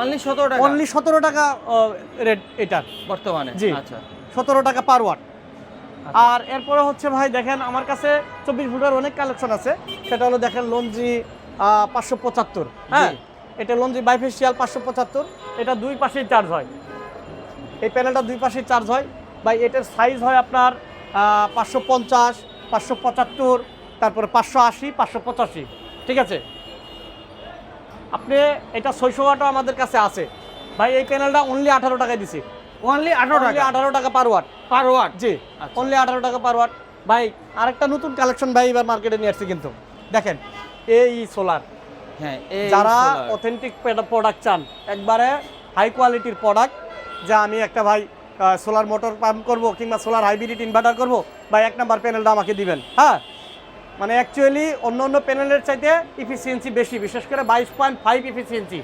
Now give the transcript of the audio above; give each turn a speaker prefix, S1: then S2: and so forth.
S1: Only সতেরো টাকা?
S2: Only সতেরো টাকা রেট এটার।
S1: বর্তমানে?
S2: জি।
S1: আচ্ছা।
S2: সতেরো টাকা পার ওয়াট
S1: আচ্ছা।
S2: আর এরপরে হচ্ছে ভাই দেখেন আমার কাছে চব্বিশ ভোল্টের অনেক কালেকশন আছে। সেটা হলো দেখেন লঞ্জি পাঁচশো পঁচাত্তর। হ্যাঁ এটা লঞ্জি বাইফেশিয়াল পাঁচশো পঁচাত্তর। এটা দুই পাশেই চার্জ হয়। এই প্যানেলটা দুই পাশেই চার্জ হয়। বা এটার সাইজ হয় আপনার পাঁচশো পঞ্চাশ পাঁচশো পঁচাত্তর তারপরে পাঁচশো আশি পাঁচশো পঁচাশি। ঠিক আছে? আপনি এটা ছয়শো ওয়াটও আমাদের কাছে আছে। ভাই এই প্যানেলটা অনলি আঠারো টাকায় দিছি।
S1: অনলি আঠারো টাকা?
S2: আঠারো টাকা পার ওয়াট
S1: পার ওয়াট
S2: জি
S1: আচ্ছা।
S2: অনলি আঠারো টাকা পার ওয়াট ভাই আরেকটা নতুন কালেকশন ভাই এবার মার্কেটে নিয়ে আসছি কিন্তু। দেখেন এই সোলার
S1: হ্যাঁ
S2: যারা অথেন্টিক প্রোডাক্ট চান একবারে হাই কোয়ালিটির প্রোডাক্ট যা আমি একটা ভাই সোলার মোটর পাম্প করব কিংবা সোলার হাইব্রিড ইনভার্টার করব ভাই এক নাম্বার প্যানেলটা আমাকে দিবেন। হ্যাঁ? মানে অ্যাকচুয়ালি অন্য অন্য প্যানেলের চাইতে ইফিসিয়েন্সি বেশি বিশেষ করে বাইশ পয়েন্ট ফাইভ ইফিসিয়েন্সি